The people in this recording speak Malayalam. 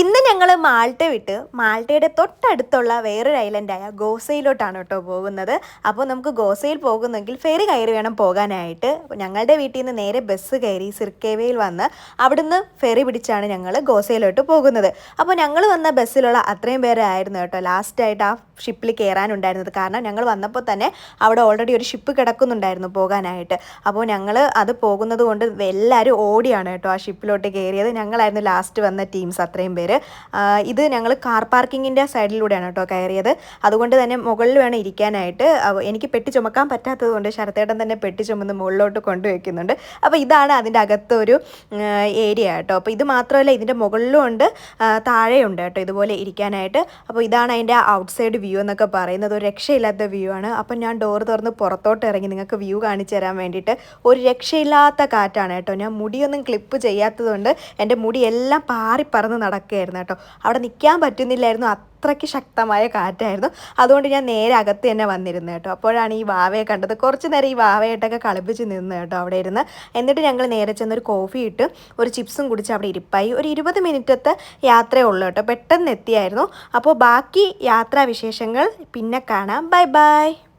ഇന്ന് ഞങ്ങൾ മാൾട്ട വിട്ട് മാൾട്ടയുടെ തൊട്ടടുത്തുള്ള വേറൊരു ഐലൻഡായ ഗോസയിലോട്ടാണ് കേട്ടോ പോകുന്നത്. അപ്പോൾ നമുക്ക് ഗോസയിൽ പോകുന്നെങ്കിൽ ഫെറി കയറി വേണം പോകാനായിട്ട്. ഞങ്ങളുടെ വീട്ടിൽ നിന്ന് നേരെ ബസ് കയറി സിർക്കേവയിൽ വന്ന് അവിടുന്ന് ഫെറി പിടിച്ചാണ് ഞങ്ങൾ ഗോസയിലോട്ട് പോകുന്നത്. അപ്പോൾ ഞങ്ങൾ വന്ന ബസ്സിലുള്ള അത്രയും പേരായിരുന്നു കേട്ടോ ലാസ്റ്റായിട്ട് ആ ഷിപ്പിൽ കയറാനുണ്ടായിരുന്നത്. കാരണം ഞങ്ങൾ വന്നപ്പോൾ തന്നെ അവിടെ ഓൾറെഡി ഒരു ഷിപ്പ് കിടക്കുന്നുണ്ടായിരുന്നു പോകാനായിട്ട്. അപ്പോൾ ഞങ്ങൾ അത് പോകുന്നത് കൊണ്ട് എല്ലാവരും ഓടിയാണ് കേട്ടോ ആ ഷിപ്പിലോട്ട് കയറിയത്. ഞങ്ങളായിരുന്നു ലാസ്റ്റ് വന്ന ടീംസ് അത്രയും പേര്. ആ, ഇത് ഞങ്ങൾ കാർ പാർക്കിങ്ങിന്റെ സൈഡിലൂടെയാണ് കേട്ടോ കയറിയത്. അതുകൊണ്ട് തന്നെ മുകളിൽ വേണം ഇരിക്കാനായിട്ട്. എനിക്ക് പെട്ടി ചുമക്കാൻ പറ്റാത്തത് കൊണ്ട് ശരത്തേട്ടൻ തന്നെ പെട്ടി ചുമന്ന് മുകളിലോട്ട് കൊണ്ടുവയ്ക്കുന്നുണ്ട്. അപ്പോൾ ഇതാണ് അതിന്റെ അകത്തൊരു ഏരിയ കേട്ടോ. അപ്പോൾ ഇത് മാത്രമല്ല ഇതിന്റെ മുകളിലും ഉണ്ട്. താഴെയുണ്ട് കേട്ടോ ഇതുപോലെ ഇരിക്കാനായിട്ട്. അപ്പോൾ ഇതാണ് അതിന്റെ ഔട്ട്സൈഡ് വ്യൂ എന്നൊക്കെ പറയുന്നത്. ഒരു രക്ഷയില്ലാത്ത വ്യൂ ആണ്. അപ്പം ഞാൻ ഡോർ തുറന്ന് പുറത്തോട്ട് ഇറങ്ങി നിങ്ങൾക്ക് വ്യൂ കാണിച്ചു തരാൻ വേണ്ടിയിട്ട്. ഒരു രക്ഷയില്ലാത്ത കാറ്റാണ് കേട്ടോ. ഞാൻ മുടിയൊന്നും ക്ലിപ്പ് ചെയ്യാത്തതുകൊണ്ട് എന്റെ മുടിയെല്ലാം മുടി എല്ലാം പാറിപ്പറന്ന് ആയിരുന്നു കേട്ടോ. അവിടെ നിൽക്കാൻ പറ്റുന്നില്ലായിരുന്നു. അത്രയ്ക്ക് ശക്തമായ കാറ്റായിരുന്നു. അതുകൊണ്ട് ഞാൻ നേരെ അകത്ത് തന്നെ വന്നിരുന്നു കേട്ടോ. അപ്പോഴാണ് ഈ വാവയെ കണ്ടത്. കുറച്ച് നേരം ഈ വാവയായിട്ടൊക്കെ കളിപ്പിച്ച് നിന്ന് കേട്ടോ അവിടെ ഇരുന്ന്. എന്നിട്ട് ഞങ്ങൾ നേരെ ചെന്നൊരു കോഫി ഇട്ട് ഒരു ചിപ്സും കുടിച്ച് അവിടെ ഇരിപ്പായി. ഒരു ഇരുപത് മിനിറ്റത്തെ യാത്രയേ ഉള്ളൂ കേട്ടോ. പെട്ടെന്ന് എത്തിയായിരുന്നു. അപ്പോൾ ബാക്കി യാത്രാവിശേഷങ്ങൾ പിന്നെ കാണാം. Bye bye.